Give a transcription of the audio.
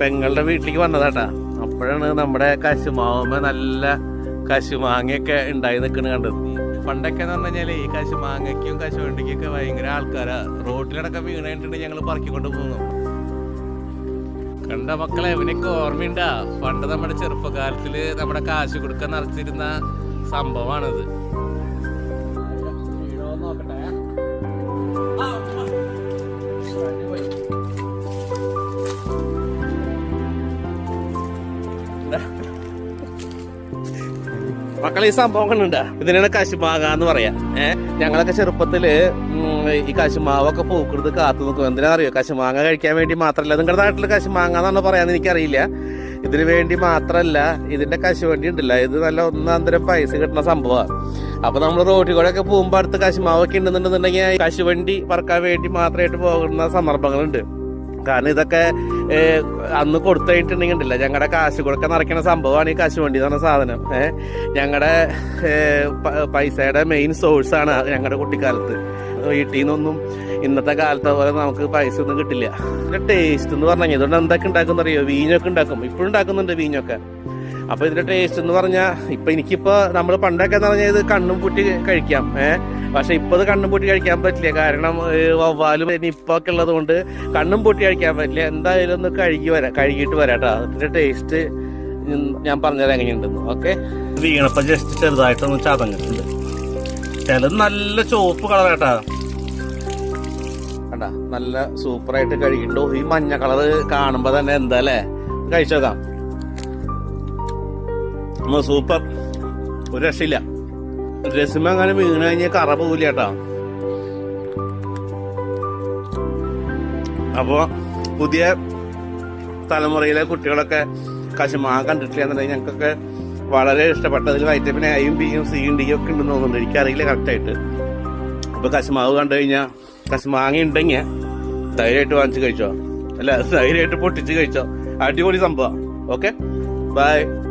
പെങ്ങളുടെ വീട്ടിലേക്ക് വന്നതാട്ടാ. അപ്പോഴാണ് നമ്മുടെ കശുമാവുമ്പ നല്ല കശുമാങ്ങയൊക്കെ ഉണ്ടായി നിൽക്കുന്നത് കണ്ടത്. പണ്ടൊക്കെ എന്ന് പറഞ്ഞു കഴിഞ്ഞാൽ ഈ കശുമാങ്ങയ്ക്കും കശുവണ്ടിക്കും ഒക്കെ ഭയങ്കര ആൾക്കാരാ. റോട്ടിലടക്കം വീണായിട്ടുണ്ട് ഞങ്ങൾ പറക്കിക്കൊണ്ട് പോകുന്നു കണ്ട മക്കളെ ഇവനൊക്കെ ഓർമ്മയുണ്ടാ? പണ്ട് നമ്മുടെ ചെറുപ്പകാലത്തിൽ നമ്മുടെ കാശ് കൊടുക്കാൻ നിറച്ചിരുന്ന സംഭവമാണിത്. മക്കളെ ഈ സംഭവം കണ്ടുണ്ടാ ഇതിനാണ് കശുമാങ്ങ എന്ന് പറയാ. ഏഹ് ഞങ്ങളൊക്കെ ചെറുപ്പത്തിൽ ഈ കശുമാവൊക്കെ പൂക്കെടുത്ത് കാത്തു നിൽക്കും. എന്തിനാ അറിയോ കശുമാങ്ങ കഴിക്കാൻ വേണ്ടി മാത്രല്ല. നിങ്ങളുടെ നാട്ടിൽ കശുമാങ്ങ എന്നാണ് പറയാന്ന് എനിക്കറിയില്ല. ഇതിനു വേണ്ടി മാത്രല്ല ഇതിന്റെ കശുവണ്ടി ഉണ്ടല്ല. ഇത് നല്ല ഒന്നാന്തരം പൈസ കിട്ടുന്ന സംഭവമാണ് അപ്പൊ നമ്മൾ റോഡിൽ കൂടെ ഒക്കെ പോകുമ്പോ അടുത്ത് കശുമാവൊക്കെ ഉണ്ടെന്നുണ്ടെന്നുണ്ടെങ്കിൽ കശുവണ്ടി പറക്കാൻ വേണ്ടി മാത്രമായിട്ട് പോകുന്ന സന്ദർഭങ്ങളുണ്ട്. കാരണം ഇതൊക്കെ അന്ന് കൊടുത്തു കഴിഞ്ഞിട്ടുണ്ടെങ്കിൽ ഉണ്ടല്ല ഞങ്ങളുടെ കാശ് കൊടുക്കാൻ നിറയ്ക്കുന്ന സംഭവമാണ് ഈ കശുവണ്ടി എന്ന് പറഞ്ഞ സാധനം. ഏഹ് ഞങ്ങളുടെ പൈസയുടെ മെയിൻ സോഴ്സാണ് ഞങ്ങളുടെ കുട്ടിക്കാലത്ത്. വീട്ടിൽ നിന്നൊന്നും ഇന്നത്തെ കാലത്തെ പോലെ നമുക്ക് പൈസ ഒന്നും കിട്ടില്ല ടേസ്റ്റ് എന്ന് പറഞ്ഞാൽ ഇതുകൊണ്ട് എന്തൊക്കെ ഉണ്ടാക്കുന്ന അറിയോ വീഞ്ഞൊക്കെ ഉണ്ടാക്കും. ഇപ്പോഴും ഉണ്ടാക്കുന്നുണ്ട് വീഞ്ഞൊക്കെ. അപ്പൊ ഇതിന്റെ ടേസ്റ്റ് എന്ന് പറഞ്ഞാൽ ഇപ്പൊ എനിക്കിപ്പോ നമ്മൾ പണ്ടൊക്കെ എന്ന് പറഞ്ഞാൽ ഇത് കണ്ണും പൂട്ടി കഴിക്കാം. ഏഹ് പക്ഷെ ഇപ്പൊ അത് കണ്ണും പൂട്ടി കഴിക്കാൻ പറ്റില്ല. കാരണം വവ്വാലും നിപ്പൊക്കെ ഉള്ളത് കൊണ്ട് കണ്ണും പൂട്ടി കഴിക്കാൻ പറ്റില്ല. എന്തായാലും ഒന്ന് കഴുകി വരാം. കഴുകിയിട്ട് വരാട്ടോ അതിന്റെ ടേസ്റ്റ് ഞാൻ പറഞ്ഞത് എങ്ങനെയുണ്ടെന്ന്. ഓക്കെ വീണപ്പോ ജസ്റ്റ് ചെറുതായിട്ടൊന്ന് ചതഞ്ഞിട്ടുണ്ട്. ചിലത് നല്ല ചുവപ്പ് കളറാട്ടാ കണ്ട? നല്ല സൂപ്പറായിട്ട് കഴുകിണ്ടോ ഈ മഞ്ഞ കളറ് കാണുമ്പോ തന്നെ എന്താ അല്ലേ? കഴിച്ചോക്കാം. സൂപ്പർ. ഒരു രക്ഷയില്ല. രസിമ അങ്ങനെ വീണ് കഴിഞ്ഞാൽ കറ പോവില്ല കേട്ടാ. അപ്പോ പുതിയ തലമുറയിലെ കുട്ടികളൊക്കെ കശുമാ കണ്ടിട്ടില്ല ഞങ്ങൾക്കൊക്കെ വളരെ ഇഷ്ടപ്പെട്ടതിൽ വൈറ്റമിൻ എയും ബിയും സിയും ഡിയും ഒക്കെ ഉണ്ടെന്ന് തോന്നുന്നുണ്ട്. എനിക്കറിയില്ല കറക്റ്റായിട്ട് അപ്പൊ കശുമാവ് കണ്ടു കഴിഞ്ഞാൽ കശുമാങ്ങ ഉണ്ടെങ്കിൽ ധൈര്യമായിട്ട് വാങ്ങിച്ച് കഴിച്ചോ. അല്ല ധൈര്യമായിട്ട് പൊട്ടിച്ച് കഴിച്ചോ. അടിപൊളി സംഭവം. Okay bye